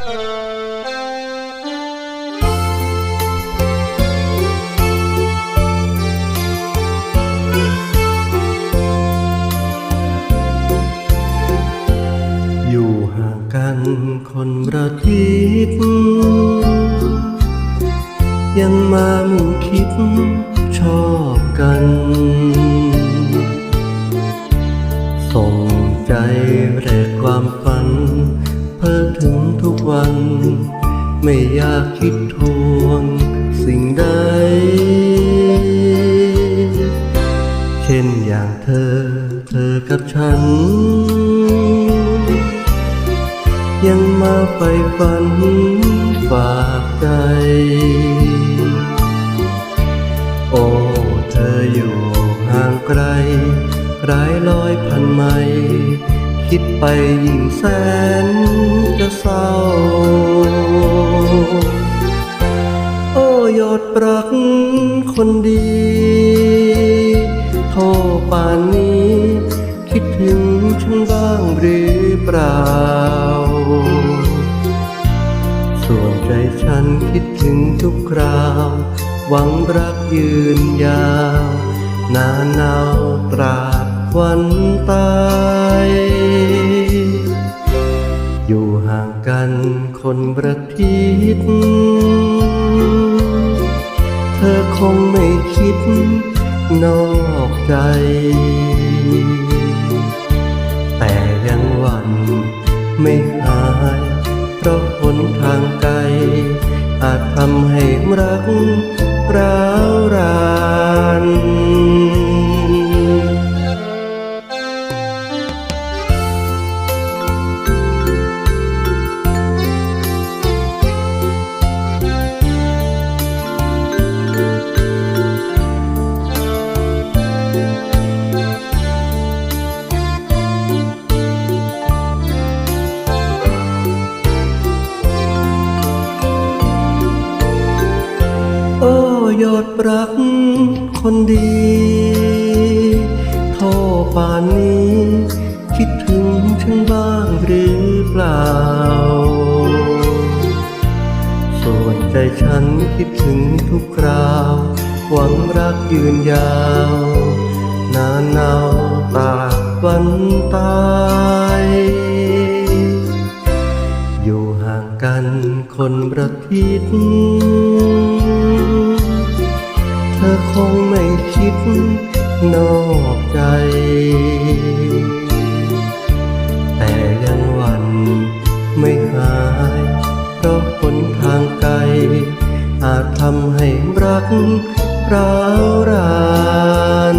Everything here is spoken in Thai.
อยู่ห่างกันคนประทิศยังมามุ่งคิดชอบกัน ส่งใจแรกความฝัน เพ้อถึงทุกวัน ไม่อยากคิดทวงสิ่งใด เช่นอย่างเธอ เธอกับฉัน ยังมาไฟฝันฝากใจ โอ้เธออยู่ห่างไกลร้ายลอยพันไมล คิดไปยิ่งแสนจะเศร้า โอ้ยอดรักคนดี โทรป่านนี้ คิดถึงฉันบ้างหรือเปล่า ส่วนใจฉันคิดถึงทุกคราว หวังรักยืนยาว นานนาวตรา วันตาย อยู่ห่างกันคนประทิศเธอคงไม่คิดนอกใจ แต่ยังหวันไม่หาย เพราะหนทางไกล อาจทำให้รักร้าวราน ยอดรักคนดีโทรป่านนี้ คิดถึงฉันบ้างหรือเปล่า ส่วนใจฉันคิดถึงทุกคราว หวังรักยืนยาว นานนาวตากวันตายอยู่ห่างกันคนประทิศ คงไม่คิดนอกใจ แต่ยังหวันไม่หายเพราะคนทางไกล อาจทำให้รักร้าวราน